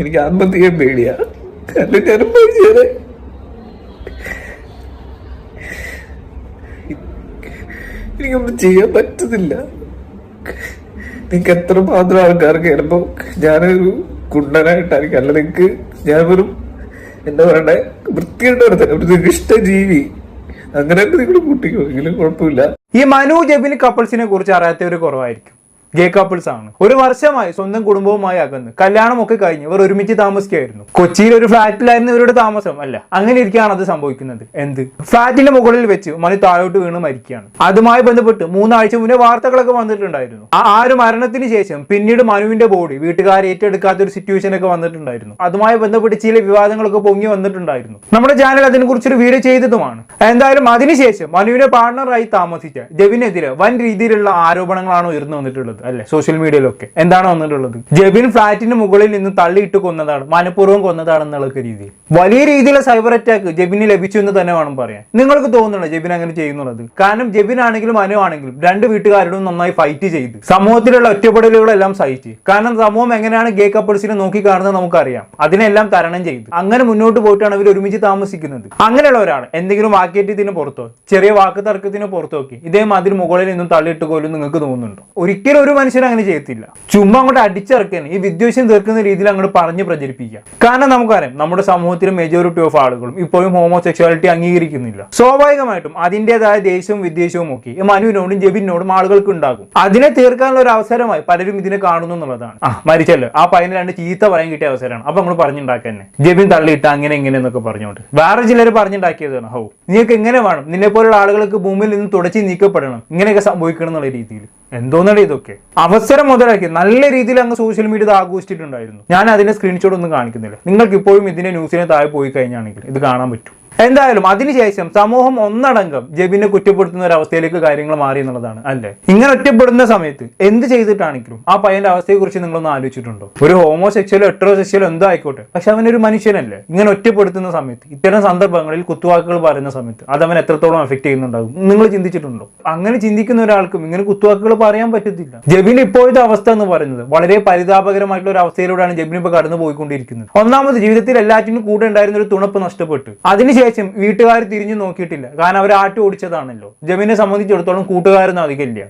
എനിക്ക് ആത്മഹത്യ പേടിയാ. കാരണം ഞാൻ മരിച്ചേരെ എനിക്കൊന്നും ചെയ്യാൻ പറ്റുന്നില്ല. നിങ്ങൾക്ക് എത്ര മാത്രം ആൾക്കാർക്ക് ചിലപ്പോ ഞാനൊരു കുണ്ടനായിട്ടായിരിക്കും അല്ല നിങ്ങക്ക് ഞാൻ വെറും എന്താ പറയണ്ടേ? വൃത്തിയായിട്ട് വരുത്തന്നെ ഒരു നികൃഷ്ട ജീവി അങ്ങനെ നിങ്ങൾ കൂട്ടിക്കോ. എങ്കിലും കുഴപ്പമില്ല. ഈ മനു ജബിൻ കപ്പിൾസിനെ കുറിച്ച് അറിയാത്തവർ കുറവായിരിക്കും. ഗേ കപ്പിൾസ് ആണ്. ഒരു വർഷമായി സ്വന്തം കുടുംബവുമായി അകന്ന്. കല്യാണമൊക്കെ കഴിഞ്ഞ് ഇവർ ഒരുമിച്ച് താമസിക്കുകയായിരുന്നു. കൊച്ചിയിൽ ഒരു ഫ്ലാറ്റിലായിരുന്നു ഇവരുടെ താമസം. അല്ല അങ്ങനെ ഇരിക്കുകയാണ് അത് സംഭവിക്കുന്നത്. എന്ത്? ഫ്ലാറ്റിന്റെ മുകളിൽ വെച്ച് മനു താഴോട്ട് വീണ് മരിക്കുകയാണ്. അതുമായി ബന്ധപ്പെട്ട് മൂന്നാഴ്ച മുന്നേ വാർത്തകളൊക്കെ വന്നിട്ടുണ്ടായിരുന്നു. ആ ഒരു മരണത്തിന് ശേഷം പിന്നീട് മനുവിന്റെ ബോഡി വീട്ടുകാർ ഏറ്റെടുക്കാത്ത ഒരു സിറ്റുവേഷൻ ഒക്കെ വന്നിട്ടുണ്ടായിരുന്നു. അതുമായി ബന്ധപ്പെട്ട് ചില വിവാദങ്ങളൊക്കെ പൊങ്ങി വന്നിട്ടുണ്ടായിരുന്നു. നമ്മുടെ ചാനൽ അതിനെ കുറിച്ചൊരു വീഡിയോ ചെയ്തതുമാണ്. എന്തായാലും അതിനുശേഷം മനുവിന്റെ പാർട്ണറായി താമസിച്ച ജവിനെതിരെ വൻ രീതിയിലുള്ള ആരോപണങ്ങളാണ് ഉയർന്നു വന്നിട്ടുള്ളത്. അല്ലെ? സോഷ്യൽ മീഡിയയിലൊക്കെ എന്താണ് വന്നിട്ടുള്ളത്? ജബിൻ ഫ്ലാറ്റിന് മുകളിൽ നിന്ന് തള്ളിയിട്ട് കൊന്നതാണ് മനഃപൂർവം കൊന്നതാണ് എന്നുള്ള രീതിയിൽ. വലിയ രീതിയിലുള്ള സൈബർ അറ്റാക്ക് ജബിന് ലഭിച്ചു എന്ന് തന്നെ വേണം പറയാൻ. നിങ്ങൾക്ക് തോന്നുന്നുണ്ടോ ജബിൻ അങ്ങനെ ചെയ്യുന്നുള്ളത്? കാരണം ജബിൻ ആണെങ്കിലും മനു ആണെങ്കിലും രണ്ട് വീട്ടുകാരോടും നന്നായി ഫൈറ്റ് ചെയ്ത്. സമൂഹത്തിലുള്ള ഒറ്റപ്പെടലുകളെല്ലാം സഹിച്ച്. കാരണം സമൂഹം എങ്ങനെയാണ് ഗേ കപ്പിൾസിനെ നോക്കി കാണുന്നത് നമുക്കറിയാം. അതിനെല്ലാം തരണം ചെയ്തു. അങ്ങനെ മുന്നോട്ട് പോയിട്ടാണ് അവർ ഒരുമിച്ച് താമസിക്കുന്നത്. അങ്ങനെയുള്ള ഒരാൾ എന്തെങ്കിലും വാക്കേറ്റത്തിന് പുറത്തോ ചെറിയ വാക്ക് തർക്കത്തിന് പുറത്തോക്കി ഇതേ മതിൽ മുകളിൽ നിന്നും തള്ളിയിട്ട് പോലും നിങ്ങൾക്ക് തോന്നുന്നുണ്ടോ? ഒരിക്കലും ഒരു മനുഷ്യൻ അങ്ങനെ ചെയ്യത്തില്ല. ചുമ്മാ അങ്ങോട്ട് അടിച്ചിറക്കാൻ ഈ വിദ്വേഷം തീർക്കുന്ന രീതിയിൽ അങ്ങോട്ട് പറഞ്ഞ് പ്രചരിപ്പിക്കുക. കാരണം നമുക്കറിയാം നമ്മുടെ സമൂഹത്തിലെ മെജോറിറ്റി ഓഫ് ആളുകളും ഇപ്പോഴും ഹോമോസെക്ഷുവാലിറ്റി അംഗീകരിക്കുന്നില്ല. സ്വാഭാവികമായിട്ടും അതിന്റെതായ ദേഷ്യവും വിദ്വേഷവും ഒക്കെ മനുവിനോടും ജബിനോടും ആളുകൾക്ക് ഉണ്ടാകും. അതിനെ തീർക്കാനുള്ള ഒരു അവസരമായി പലരും ഇതിനെ കാണുന്നു എന്നുള്ളതാണ്. ആ മരിച്ചല്ലോ. ആ പയ്യന് രണ്ട് ചീത്ത പറയാൻ കിട്ടിയ അവസരമാണ്. അപ്പൊ നമ്മൾ പറഞ്ഞുണ്ടാക്കാൻ ജബിൻ തള്ളിയിട്ട് അങ്ങനെ ഇങ്ങനെ എന്നൊക്കെ പറഞ്ഞുകൊണ്ട്. വേറെ ചിലർ പറഞ്ഞുണ്ടാക്കിയതാണ്. ഹൗ നിങ്ങൾക്ക് എങ്ങനെ വേണം? നിന്നെ പോലുള്ള ആളുകൾക്ക് ഭൂമിയിൽ നിന്ന് തുടച്ചു നീക്കപ്പെടണം. ഇങ്ങനെയൊക്കെ സംഭവിക്കണം എന്നുള്ള രീതിയിൽ. എന്തോന്നല്ലേ ഇതൊക്കെ? അവസരം മുതലാക്കി നല്ല രീതിയിൽ അങ്ങ് സോഷ്യൽ മീഡിയ ഇത് ആഘോഷിച്ചിട്ടുണ്ടായിരുന്നു. ഞാൻ അതിന്റെ സ്ക്രീൻഷോട്ട് ഒന്നും കാണിക്കുന്നില്ല. നിങ്ങൾക്ക് ഇപ്പോഴും ഇതിന്റെ ന്യൂസിനെ താഴെ പോയി കഴിഞ്ഞാണെങ്കിൽ ഇത് കാണാൻ പറ്റും. എന്തായാലും അതിനുശേഷം സമൂഹം ഒന്നടങ്കം ജബിനെ കുറ്റപ്പെടുത്തുന്ന ഒരു അവസ്ഥയിലേക്ക് കാര്യങ്ങൾ മാറി എന്നുള്ളതാണ് അല്ലേ? ഇങ്ങനെ ഒറ്റപ്പെടുന്ന സമയത്ത് എന്ത് ചെയ്തിട്ടാണെങ്കിലും ആ പയ്യന്റെ അവസ്ഥയെ കുറിച്ച് നിങ്ങളൊന്ന് ആലോചിച്ചിട്ടുണ്ടോ? ഒരു ഹോമോസെക്ഷലോ ഹെട്രോസെക്ഷലോ എന്തോ ആയിക്കോട്ടെ. പക്ഷെ അവനൊരു മനുഷ്യനല്ലേ? ഇങ്ങനെ ഒറ്റപ്പെടുത്തുന്ന സമയത്ത് ഇത്തരം സന്ദർഭങ്ങളിൽ കുത്തുവാക്കുകൾ പറയുന്ന സമയത്ത് അത് അവൻ എത്രത്തോളം എഫക്ട് ചെയ്യുന്നുണ്ടാകും? നിങ്ങൾ ചിന്തിച്ചിട്ടുണ്ടോ? അങ്ങനെ ചിന്തിക്കുന്ന ഒരാൾക്കും ഇങ്ങനെ കുത്തുവാക്കുകൾ പറയാൻ പറ്റത്തില്ല. ജബിൻ ഇപ്പോഴത്തെ അവസ്ഥ എന്ന് പറയുന്നത് വളരെ പരിതാപകരമായിട്ടുള്ള ഒരു അവസ്ഥയിലൂടെയാണ് ജബിൻ ഇപ്പൊ കടന്നു പോയിക്കൊണ്ടിരിക്കുന്നത് ഒന്നാമത് ജീവിതത്തിൽ എല്ലാറ്റിനും കൂടെ ഉണ്ടായിരുന്ന ഒരു തുണപ്പ് നഷ്ടപ്പെട്ടു. അതിനുശേഷം വീട്ടുകാർ തിരിഞ്ഞു നോക്കിയിട്ടില്ല. കാരണം അവർ ആട്ടി ഓടിച്ചതാണല്ലോ. ജമീനെ സംബന്ധിച്ചിടത്തോളം കൂട്ടുകാരൊന്നും അധികമില്ല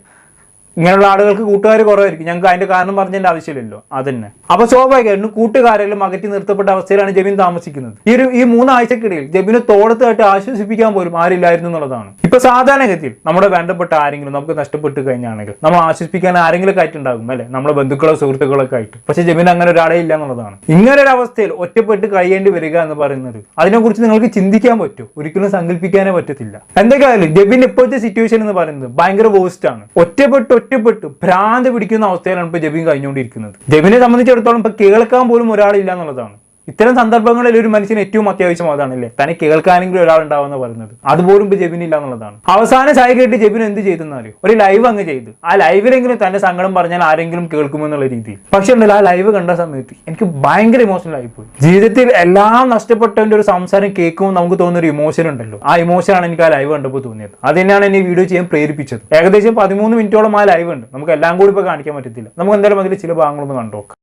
ഇങ്ങനെയുള്ള ആളുകൾക്ക് കൂട്ടുകാർ കുറവായിരിക്കും. ഞങ്ങൾക്ക് അതിന്റെ കാരണം പറഞ്ഞതിന്റെ ആവശ്യമില്ലല്ലോ. അതന്നെ. അപ്പൊ സ്വാഭാവികമായിട്ടും കൂട്ടുകാരെല്ലാം അകറ്റി നിർത്തപ്പെട്ട അവസ്ഥയിലാണ് ജമീൻ താമസിക്കുന്നത്. ഈ ഒരു ഈ മൂന്നാഴ്ചക്കിടയിൽ ജമീന് തോളത്തായിട്ട് ആശ്വസിപ്പിക്കാൻ പോലും ആരില്ലായിരുന്നു എന്നുള്ളതാണ്. ഇപ്പൊ സാധാരണഗതിയിൽ നമ്മുടെ വേണ്ടപ്പെട്ട ആരെങ്കിലും നമുക്ക് നഷ്ടപ്പെട്ട് കഴിഞ്ഞാണെങ്കിൽ നമ്മൾ ആശ്വസിപ്പിക്കാൻ ആരെങ്കിലും ആയിട്ടുണ്ടാകും അല്ലെ? നമ്മുടെ ബന്ധുക്കളോ സുഹൃത്തുക്കളോ ഒക്കെ ആയിട്ട്. പക്ഷെ ജമീൻ അങ്ങനെ ഒരാളെ ഇല്ല എന്നുള്ളതാണ്. ഇങ്ങനെ ഒരു അവസ്ഥയിൽ ഒറ്റപ്പെട്ട് കഴിയേണ്ടി വരിക എന്ന് പറയുന്നത് അതിനെക്കുറിച്ച് നിങ്ങൾക്ക് ചിന്തിക്കാൻ പറ്റും? ഒരിക്കലും സങ്കല്പിക്കാനേ പറ്റത്തില്ല. എന്തൊക്കെയായാലും ജബിൻ ഇപ്പോഴത്തെ സിറ്റുവേഷൻ എന്ന് പറയുന്നത് ഭയങ്കര വേസ്റ്റ് ആണ്. ഒറ്റപ്പെട്ട് ഒറ്റപ്പെട്ട് ഭ്രാന്ത് പിടിക്കുന്ന അവസ്ഥയിലാണ് ഇപ്പൊ ജബിൻ കഴിഞ്ഞുകൊണ്ടിരിക്കുന്നത്. ജബിനെ സംബന്ധിച്ചിടത്തോളം ഇപ്പൊ കേൾക്കാൻ പോലും ഒരാളില്ല എന്നുള്ളതാണ്. ഇത്തരം സന്ദർഭങ്ങളിൽ ഒരു മനുഷ്യന് ഏറ്റവും അത്യാവശ്യം അതാണല്ലേ? തന്നെ കേൾക്കാനെങ്കിലും ഒരാൾ ഉണ്ടാവുന്ന പറയുന്നത്. അതുപോലും ഇപ്പൊ ജെബിനില്ല എന്നുള്ളതാണ് അവസാന ചായ കേട്ട് ജെബിൻ എന്ത് ചെയ്തെന്നാൽ ഒരു ലൈവ് അങ്ങ് ചെയ്ത്. ആ ലൈവിലെങ്കിലും തന്റെ സങ്കടം പറഞ്ഞാൽ ആരെങ്കിലും കേൾക്കുമെന്നുള്ള രീതിയിൽ. പക്ഷെ ഉണ്ടല്ലോ ആ ലൈവ് കണ്ട സമയത്ത് എനിക്ക് ഭയങ്കര ഇമോഷണൽ ആയിപ്പോയി ജീവിതത്തിൽ എല്ലാം നഷ്ടപ്പെട്ടവന്റെ ഒരു സംസാരം കേൾക്കുമ്പോൾ നമുക്ക് തോന്നുന്ന ഒരു ഇമോഷൻ ഉണ്ടല്ലോ. ആ ഇമോഷനാണ് എനിക്ക് ആ ലൈവ് കണ്ടപ്പോൾ തോന്നിയത്. അത് തന്നെയാണ് എന്നെ വീഡിയോ ചെയ്യാൻ പ്രേരിപ്പിച്ചത്. ഏകദേശം പതിമൂന്ന് മിനിറ്റോളം ആ ലൈവ് ഉണ്ട്. നമുക്ക് എല്ലാം കൂടി ഇപ്പൊ കാണിക്കാൻ പറ്റത്തില്ല. നമുക്ക് എന്തായാലും അതിൽ ചില ഭാഗങ്ങളൊന്ന് കണ്ടോക്കാം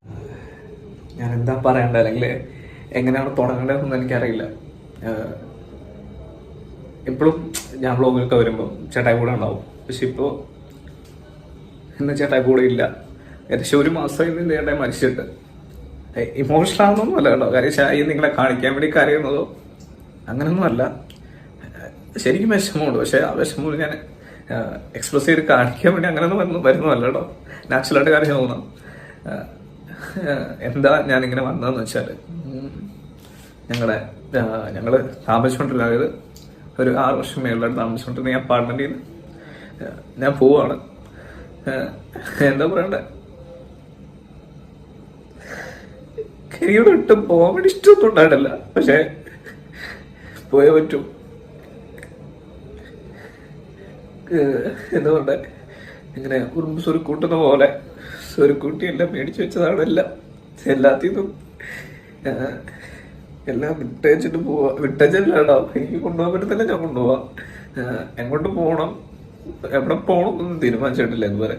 ഞാൻ എന്താ പറയണ്ട? അല്ലെങ്കിൽ എങ്ങനെയാണ് തുടങ്ങേണ്ടതെന്ന് എനിക്കറിയില്ല. എപ്പോഴും ഞാൻ വ്ളോഗിലൊക്കെ വരുമ്പോൾ ചേട്ടായി കൂടെ ഉണ്ടാവും. പക്ഷെ ഇപ്പോൾ ഇന്ന് ചേട്ടായി കൂടെ ഇല്ല. ഏകദേശം ഒരു മാസം ഇന്ന് ചേട്ടായി മരിച്ചിട്ട്. ഇമോഷണൽ ആണെന്നൊന്നും അല്ല കേട്ടോ. കാര്യം ഷായി നിങ്ങളെ കാണിക്കാൻ വേണ്ടി കരയുന്നതോ അങ്ങനെയൊന്നും അല്ല. ശരിക്കും വിഷമമുണ്ട്. പക്ഷെ ആ വിഷമം ഞാൻ എക്സ്പ്രസ് ചെയ്ത് കാണിക്കാൻ വേണ്ടി അങ്ങനെയൊന്നും വരുന്നു വരുന്നതല്ല കേട്ടോ. നാച്ചുറലായിട്ട് കാര്യം തോന്നാം. എന്താ ഞാൻ ഇങ്ങനെ വന്നതെന്ന് വെച്ചാൽ ഞങ്ങളുടെ ഞങ്ങൾ താമസിച്ചുകൊണ്ടിരുന്ന അതായത് ഒരു ആറ് വർഷം മേളിലായിട്ട് താമസിച്ചുകൊണ്ടിരുന്ന ഞാൻ അപ്പാർട്ട്മെന്റിൽ നിന്ന് ഞാൻ പോവാണ്. എന്താ പറയണ്ടേ? കരിയോട് ഒട്ടും പോകാൻ വേണ്ടി ഇഷ്ടമൊന്നും ഉണ്ടായിട്ടില്ല. പക്ഷേ പോയേ പറ്റൂ. എന്താ പറയണ്ടേ? ഇങ്ങനെ ഉറുമ്പ് സ്വരുക്കൂട്ടുന്ന പോലെ സ്വരുക്കൂട്ടി എല്ലാം മേടിച്ചു വെച്ചതാണെല്ലാം. എല്ലാത്തിന്നും എല്ലാം വിട്ടേച്ചിട്ട് പോവാ. വിട്ടേച്ചല്ലാടോ എനിക്ക് കൊണ്ടുപോകാൻ പറ്റത്തില്ല ഞാൻ കൊണ്ടുപോവാ. എങ്ങോട്ട് പോകണം എവിടെ പോകണം എന്നൊന്നും തീരുമാനിച്ചിട്ടില്ല ഇതുവരെ.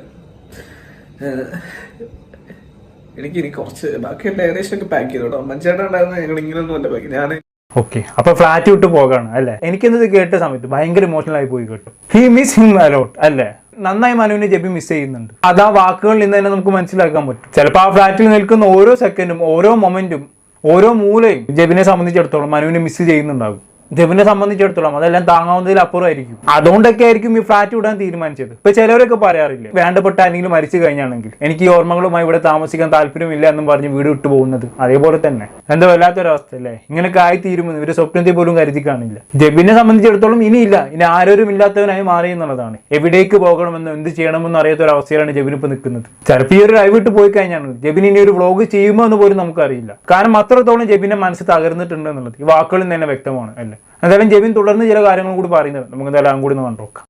എനിക്ക് ഇനി കുറച്ച് ബാക്കിയെല്ലാം ഏകദേശം ഒക്കെ പാക്ക് ചെയ്തോട്ടോ. മഞ്ചേട്ടൻ ഉണ്ടായിരുന്ന ഞങ്ങൾ ഇങ്ങനെയൊന്നും അല്ല പാക്ക് ഞാൻ ഓക്കെ അപ്പൊ ഫ്ലാറ്റ് വിട്ട് പോകാണ് അല്ലെ? എനിക്കെന്ത് കേട്ട സമയത്ത് ഭയങ്കര ഇമോഷണൽ ആയി പോയി കേട്ടു. ഹി മിസ് ഹിം അലോട്ട് അല്ലേ? നന്നായി മനുവിനെ ജബി മിസ് ചെയ്യുന്നുണ്ട്. അത് ആ വാക്കുകളിൽ നിന്ന് തന്നെ നമുക്ക് മനസ്സിലാക്കാൻ പറ്റും. ചിലപ്പോൾ ആ ഫ്ലാറ്റിൽ നിൽക്കുന്ന ഓരോ സെക്കൻഡും ഓരോ മൊമെന്റും ഓരോ മൂലയും ജബിനെ സംബന്ധിച്ചിടത്തോളം മനുവിനെ മിസ് ചെയ്യുന്നുണ്ടാകും. ജബിനെ സംബന്ധിച്ചിടത്തോളം അതെല്ലാം താങ്ങാവുന്നതിൽ അപ്പുറമായിരിക്കും. അതുകൊണ്ടൊക്കെ ആയിരിക്കും ഈ ഫ്ലാറ്റ് വിടാൻ തീരുമാനിച്ചത്. ഇപ്പൊ ചിലവരൊക്കെ പറയാറില്ല വേണ്ടപ്പെട്ട ആരെങ്കിലും മരിച്ചു കഴിഞ്ഞാണെങ്കിൽ എനിക്ക് ഈ ഓർമ്മകളുമായി ഇവിടെ താമസിക്കാൻ താല്പര്യമില്ല എന്നും പറഞ്ഞ് വീട് വിട്ടു പോകുന്നത്. അതേപോലെ തന്നെ. എന്താ വല്ലാത്തൊരവസ്ഥ അല്ലേ? ഇങ്ങനെയൊക്കെ ആയി തീരുമെന്ന് ഇവർ സ്വപ്നത്തിൽ പോലും കരുതി കാണില്ല. ജബിനെ സംബന്ധിച്ചിടത്തോളം ഇനിയില്ല. ഇനി ആരോരും ഇല്ലാത്തവനായി മാറി എന്നുള്ളതാണ്. എവിടേക്ക് പോകണമെന്ന് എന്ത് ചെയ്യണമെന്നോ അറിയാത്ത ഒരു അവസ്ഥയിലാണ് ജബിൻ ഇപ്പൊ നിൽക്കുന്നത്. ചിലപ്പോൾ ഈ ഒരു ലൈവ് വിട്ട് പോയി കഴിഞ്ഞാണ് ജബിൻ ഇനി ഒരു വ്ളോഗ് ചെയ്യുമോ എന്ന് പോലും നമുക്കറിയില്ല. കാരണം അത്രത്തോളം ജബിന്റെ മനസ്സ് തകർന്നിട്ടുണ്ട് എന്നുള്ളത്. ഈ വാക്കുകളിൽ നിന്ന് തന്നെ വ്യക്തമാണ് അല്ലേ? എന്തായാലും ജെബിൻ തുടർന്ന് ചില കാര്യങ്ങൾ കൂടി പറയുന്നത്. നമുക്ക് എന്തായാലും അതും കൂടി ഒന്ന് കണ്ടോക്കാം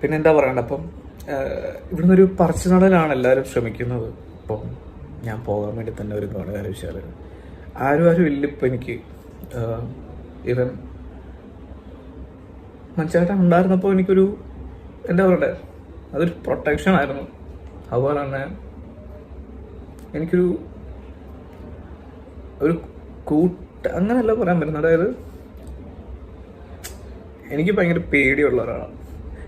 പിന്നെന്താ പറയണ്ട? അപ്പം ഇവിടുന്ന് ഒരു പറിച്ചു നടലാണ് എല്ലാവരും ശ്രമിക്കുന്നത്. അപ്പം ഞാൻ പോകാൻ വേണ്ടി തന്നെ ഒരു കാര്യം വെച്ചാൽ ആരും ആരും ഇല്ല ഇപ്പം എനിക്ക്. ഇവൻ മനസ്സിലായിട്ട് ഉണ്ടായിരുന്നപ്പോൾ എനിക്കൊരു എന്താ പറയണ്ടേ? അതൊരു പ്രൊട്ടക്ഷൻ ആയിരുന്നു. അതുപോലെ തന്നെ എനിക്കൊരു ഒരു കൂട്ട അങ്ങനെയല്ല പറയാൻ പറ്റുന്നത്. അതായത് എനിക്ക് ഭയങ്കര പേടിയുള്ള ഒരാളാണ്.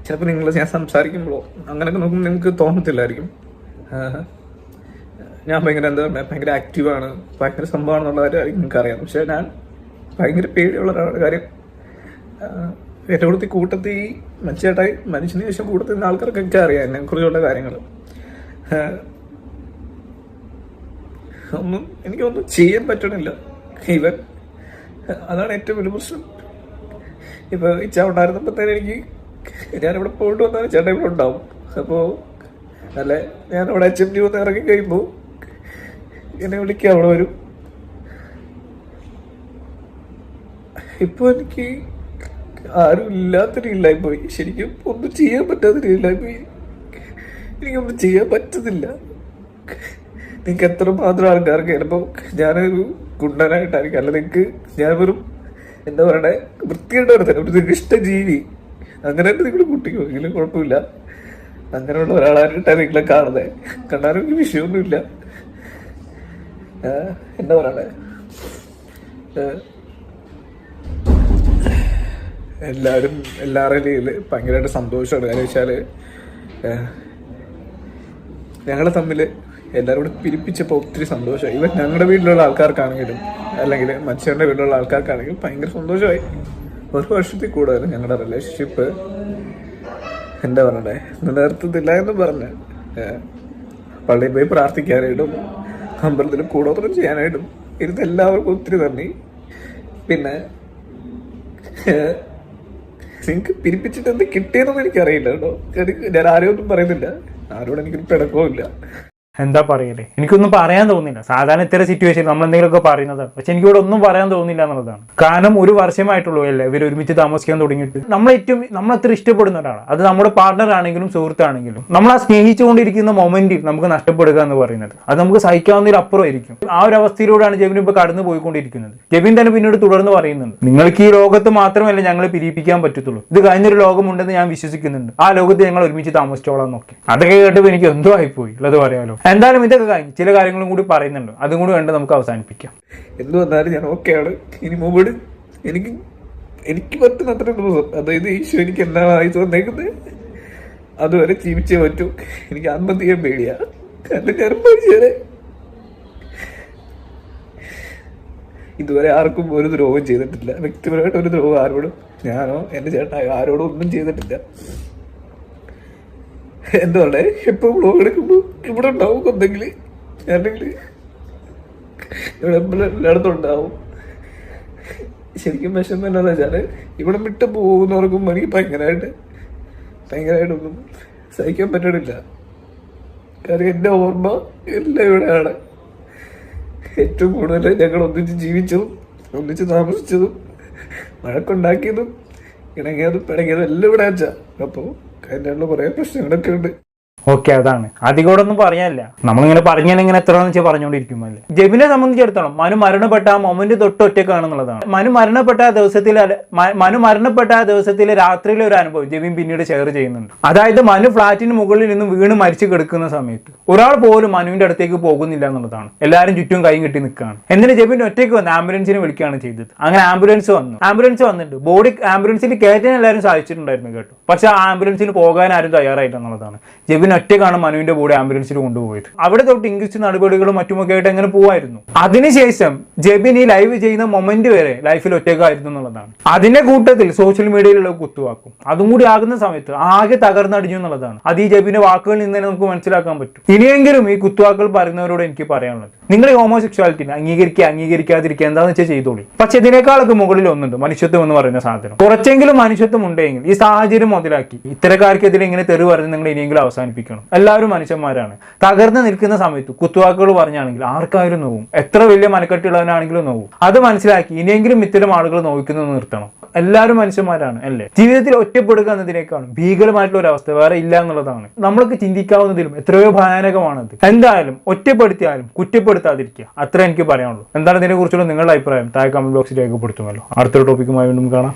ചിലപ്പോൾ നിങ്ങൾ ഞാൻ സംസാരിക്കുമ്പോഴോ അങ്ങനെയൊക്കെ നോക്കുമ്പോൾ നിങ്ങൾക്ക് തോന്നത്തില്ലായിരിക്കും. ഞാൻ ഭയങ്കര എന്താ പറയുക ഭയങ്കര ആക്റ്റീവാണ് ഭയങ്കര സംഭവമാണെന്നുള്ള കാര്യം നിങ്ങൾക്ക് അറിയാം പക്ഷേ ഞാൻ ഭയങ്കര പേടിയുള്ള ഒരാളുടെ കാര്യം ഏറ്റവും കൂടുതൽ കൂട്ടത്തിൽ മനുഷ്യട്ടായി മനുഷ്യന് ശേഷം കൂട്ടത്തിൽ നിന്ന് ആൾക്കാർക്കൊക്കെ അറിയാം. എന്നെ കുറിച്ചുള്ള കാര്യങ്ങൾ ഒന്നും എനിക്കൊന്നും ചെയ്യാൻ പറ്റണില്ല. ഇവൻ അതാണ് ഏറ്റവും വലിയ പ്രശ്നം. ഇപ്പൊ ഇച്ച ഉണ്ടായിരുന്നപ്പോഴത്തേനും എനിക്ക് ഞാനിവിടെ പോയിട്ട് വന്നാൽ ചേട്ടൻ ഇവിടെ ഉണ്ടാവും. അപ്പോ അല്ലെ ഞാൻ അവിടെ എച്ച് എം ഡി വന്ന് ഇറങ്ങി കഴിയുമ്പോൾ എന്നെ വിളിക്കുക അവിടെ വരും. ഇപ്പൊ എനിക്ക് ആരും ഇല്ലാത്ത രീതിയിലായി പോയി ശരിക്കും ഒന്നും ചെയ്യാൻ പറ്റാത്ത രീതിയിലായി പോയി എനിക്കൊന്നും ചെയ്യാൻ പറ്റുന്നില്ല. നിങ്ങൾക്ക് എത്ര മാത്രം ആൾക്കാർക്ക് ചിലപ്പോൾ ഞാനൊരു ഗുണ്ടനായിട്ടായിരിക്കും. അല്ല നിങ്ങൾക്ക് ഞാൻ വെറും എന്താ പറയണേ? വൃത്തിയായിട്ട് വരുന്നത് ഒരു നികൃഷ്ട ജീവി അങ്ങനെ നിങ്ങൾ കുട്ടിക്കോ എങ്കിലും കുഴപ്പമില്ല. അങ്ങനെയുള്ള ഒരാളായിട്ടാണ് നിങ്ങളെ കാണുന്നത് കണ്ടാലും എനിക്ക് വിഷയമൊന്നുമില്ല. എന്താ പറയണേ? എല്ലാവരും എല്ലാവരുടെയും ഭയങ്കരമായിട്ട് സന്തോഷമാണ്. കാരണം വെച്ചാൽ ഞങ്ങളെ തമ്മിൽ എല്ലാവരും കൂടെ പിരിപ്പിച്ചപ്പോൾ ഒത്തിരി സന്തോഷമായി. ഇവൻ ഞങ്ങളുടെ വീട്ടിലുള്ള ആൾക്കാർക്കാണെങ്കിലും അല്ലെങ്കിൽ മച്ചേരുടെ വീട്ടിലുള്ള ആൾക്കാർക്കാണെങ്കിലും ഭയങ്കര സന്തോഷമായി. ഒരു വർഷത്തിൽ കൂടുതൽ ഞങ്ങളുടെ റിലേഷൻഷിപ്പ് എന്താ പറയണ്ടേ? നിലനിർത്തത്തില്ല എന്ന് പറഞ്ഞ് പള്ളിയിൽ പോയി പ്രാർത്ഥിക്കാനായിട്ടും അമ്പലത്തിൽ കൂടോത്രം ചെയ്യാനായിട്ടും ഇരുന്ന് എല്ലാവർക്കും ഒത്തിരി നന്ദി. പിന്നെ നിങ്ങൾക്ക് പിരിപ്പിച്ചിട്ട് എന്ത് കിട്ടിയെന്നൊന്നും എനിക്കറിയില്ല കേട്ടോ. ഞാൻ ആരോടും ഒന്നും പറയുന്നില്ല. ആരോടും എനിക്കൊരു ഇല്ല. എന്താ പറയലേ? എനിക്കൊന്നും പറയാൻ തോന്നില്ല സാധാരണ ഇത്തരം സിറ്റുവേഷൻ നമ്മൾ എന്തെങ്കിലുമൊക്കെ പറയുന്നത്. പക്ഷെ എനിക്കിവിടെ ഒന്നും പറയാൻ തോന്നില്ല എന്നുള്ളതാണ്. കാരണം ഒരു വർഷമായിട്ടുള്ളൂ അല്ലേ ഇവർ ഒരുമിച്ച് താമസിക്കാൻ തുടങ്ങിയിട്ട്. നമ്മൾ ഏറ്റവും നമ്മൾ അത്ര ഇഷ്ടപ്പെടുന്ന ഒരാളാണ്. അത് നമ്മുടെ പാർട്ണർ ആണെങ്കിലും സുഹൃത്താണെങ്കിലും. നമ്മൾ ആ സ്നേഹിച്ചുകൊണ്ടിരിക്കുന്ന മൊമെന്റിൽ നമുക്ക് നഷ്ടപ്പെടുക എന്ന് പറയുന്നത്. അത് നമുക്ക് സഹിക്കാവുന്നതിൽ അപ്പുറമായിരിക്കും. ആ ഒരു അവസ്ഥയിലൂടെയാണ് ജെബിൻ ഇപ്പോൾ കടന്നു പോയിക്കൊണ്ടിരിക്കുന്നത്. ജെബിൻ തന്നെ പിന്നീട് തുടർന്ന് പറയുന്നുണ്ട്. നിങ്ങൾക്ക് ഈ ലോകത്ത് മാത്രമല്ല ഞങ്ങൾ പിരിപ്പിക്കാൻ പറ്റത്തുള്ളൂ. ഇത് കഴിഞ്ഞൊരു ലോകമുണ്ടെന്ന് ഞാൻ വിശ്വസിക്കുന്നുണ്ട്. ആ ലോകത്ത് ഞങ്ങൾ ഒരുമിച്ച് താമസിച്ചോളാം നോക്കി അതൊക്കെ കേട്ടപ്പോൾ എനിക്ക് എന്തോ ആയിപ്പോയി. ഉള്ളത് പറയാലോ? എന്തായാലും ഇതൊക്കെ കഴിഞ്ഞ് ചില കാര്യങ്ങളും കൂടി പറയുന്നുണ്ട്. അതും കൂടി കണ്ട് നമുക്ക് അവസാനിപ്പിക്കാം. എന്ത് വന്നാലും ഞാൻ ഓക്കെയാണ് ഇനി മുമ്പോട് എനിക്ക് എനിക്ക് പറ്റുന്ന അത്ര ദിവസം അതായത് ഈശോ എനിക്ക് എന്താ വായിച്ചു വന്നേക്കുന്നത് അതുവരെ ജീവിച്ചേ പറ്റൂ. എനിക്ക് ആത്മഹത്യ പേടിയാ. കാരണം ഞാൻ മനുഷ്യരെ ഇതുവരെ ആർക്കും ഒരു ദ്രോഹം ചെയ്തിട്ടില്ല. വ്യക്തിപരമായിട്ട് ഒരു ദ്രോഹം ആരോടും ഞാനോ എന്റെ ചേട്ടായോ ആരോടും ഒന്നും ചെയ്തിട്ടില്ല. എന്താ പറയുക എപ്പോ ബ്ലോഗ് എടുക്കുമ്പോൾ ഇവിടെ ഉണ്ടാവും എന്തെങ്കിൽ അല്ലെങ്കിൽ ഇവിടെ എല്ലായിടത്തും ഉണ്ടാവും ശരിക്കും വിഷമം എന്താണെന്ന് വെച്ചാൽ ഇവിടെ വിട്ട് പോകുന്നവർക്കും എനിക്ക് ഭയങ്കരമായിട്ട് ഭയങ്കരമായിട്ടൊന്നും സഹിക്കാൻ പറ്റണില്ല. കാരണം എന്റെ ഓർമ്മ എല്ലാം ഇവിടെയാണ്. ഏറ്റവും കൂടുതൽ ഞങ്ങൾ ഒന്നിച്ച് ജീവിച്ചതും ഒന്നിച്ച് താമസിച്ചതും വഴക്കുണ്ടാക്കിയതും ഇണങ്ങിയതും പിണങ്ങിയതും എല്ലാം ഇവിടെ വെച്ചാൽ അപ്പോൾ അതിനുള്ള കുറേ പ്രശ്നങ്ങളൊക്കെ ഉണ്ട്. ഓക്കെ അതാണ്. അധികോടൊന്നും പറയാനില്ല. നമ്മളിങ്ങനെ പറഞ്ഞാൽ ഇങ്ങനെ എത്ര വെച്ചാൽ പറഞ്ഞുകൊണ്ടിരിക്കും അല്ലേ? ജെബിനെ സംബന്ധിച്ചിടത്തോളം മനു മരണപ്പെട്ട ആ മൊമെന്റ് തൊട്ട് ഒറ്റക്കാണെന്നുള്ളതാണ് മനു മരണപ്പെട്ട ആ ദിവസത്തിൽ മനു മരണപ്പെട്ട ആ ദിവസത്തിലെ രാത്രിയിലെ ഒരു അനുഭവം ജെബിൻ പിന്നീട് ഷെയർ ചെയ്യുന്നുണ്ട്. അതായത് മനു ഫ്ളാറ്റിന് മുകളിൽ നിന്ന് വീണ് മരിച്ചു കിടക്കുന്ന സമയത്ത് ഒരാൾ പോലും മനുവിന്റെ അടുത്തേക്ക് പോകുന്നില്ല എന്നുള്ളതാണ്. എല്ലാവരും ചുറ്റും കൈ കെട്ടി നിൽക്കുകയാണ്. എന്നിട്ട് ജെബിൻ ഒറ്റയ്ക്ക് വന്ന് ആംബുലൻസിനെ വിളിക്കുകയാണ് ചെയ്തത്. അങ്ങനെ ആംബുലൻസ് വന്നു. ആംബുലൻസ് വന്നിട്ട് ബോഡി ആംബുലൻസിൽ കയറ്റാൻ എല്ലാവരും സാധിച്ചിട്ടുണ്ടായിരുന്നു കേട്ടോ. പക്ഷെ ആ ആംബുലൻസിൽ പോകാൻ ആരും തയ്യാറായില്ല എന്നുള്ളതാണ്. ജെബിൻ ഒറ്റയ്ക്കാണ് മനുവിന്റെ കൂടെ ആംബുലൻസിൽ കൊണ്ടുപോയത്. അവിടെ തൊട്ട് ഇംഗ്ലീഷ് നടപടികളും മറ്റുമൊക്കെ ആയിട്ട് അങ്ങനെ പോവായിരുന്നു. അതിനുശേഷം ജെബിൻ ഈ ലൈവ് ചെയ്യുന്ന മൊമെന്റ് വരെ ലൈഫിൽ ഒറ്റക്കായിരുന്നു എന്നുള്ളതാണ്. അതിന്റെ കൂട്ടത്തിൽ സോഷ്യൽ മീഡിയയിലുള്ള കുത്തുവാക്കും. അതും കൂടി ആകുന്ന സമയത്ത് ആകെ തകർന്നടിഞ്ഞു എന്നുള്ളതാണ്. അത് ഈ ജെബിന്റെ വാക്കുകളിൽ നിന്ന് തന്നെ നമുക്ക് മനസ്സിലാക്കാൻ പറ്റും. ഇനിയെങ്കിലും ഈ കുത്തുവാക്കുകൾ പറയുന്നവരോട് എനിക്ക് പറയാനുള്ളത് നിങ്ങൾ ഈ ഹോമോസെക്ഷാലിറ്റിനെ അംഗീകരിക്കുക അംഗീകരിക്കാതിരിക്കുക എന്താണെന്ന് വെച്ചാൽ ചെയ്തോളി. പക്ഷെ ഇതിനേക്കാളൊക്കെ മുകളിൽ ഒന്നുണ്ട് മനുഷ്യത്വം എന്ന് പറയുന്ന സാധനം. കുറച്ചെങ്കിലും മനുഷ്യത്വം ഉണ്ടെങ്കിൽ ഈ സാഹചര്യം മുതലാക്കി. ഇത്തരക്കാർക്കെതിരെ ഇങ്ങനെ തെറി പറഞ്ഞ് നിങ്ങൾ ഇനിയെങ്കിലും അവസാനിപ്പിക്കണം എല്ലാവരും മനുഷ്യന്മാരാണ്. തകർന്ന് നിൽക്കുന്ന സമയത്ത് കുത്തുവാക്കുകൾ പറഞ്ഞാണെങ്കിൽ ആർക്കായാലും നോവും. എത്ര വലിയ മനക്കെട്ടുള്ളവനാണെങ്കിലും നോവും. അത് മനസ്സിലാക്കി ഇനിയെങ്കിലും ഇത്തരം ആളുകൾ നോക്കുന്നത് നിർത്തണം. എല്ലാവരും മനുഷ്യന്മാരാണ് അല്ലേ? ജീവിതത്തിൽ ഒറ്റപ്പെടുക എന്നതിനേക്കാളും ഭീകരമായിട്ടുള്ള ഒരു അവസ്ഥ വേറെ ഇല്ല എന്നുള്ളതാണ്. നമ്മൾക്ക് ചിന്തിക്കാവുന്നതിലും എത്രയോ ഭയാനകമാണത്. എന്തായാലും ഒറ്റപ്പെടുത്തിയാലും കുറ്റപ്പെടുത്താതിരിക്കുക. അത്ര എനിക്ക് പറയാനുള്ളൂ. എന്താണ് ഇതിനെ കുറിച്ചുള്ള നിങ്ങളുടെ അഭിപ്രായം? താഴെ കമന്റ് ബോക്സിൽ രേഖപ്പെടുത്തുമല്ലോ. അടുത്തൊരു ടോപ്പിക്കുമായി വീണ്ടും കാണാം.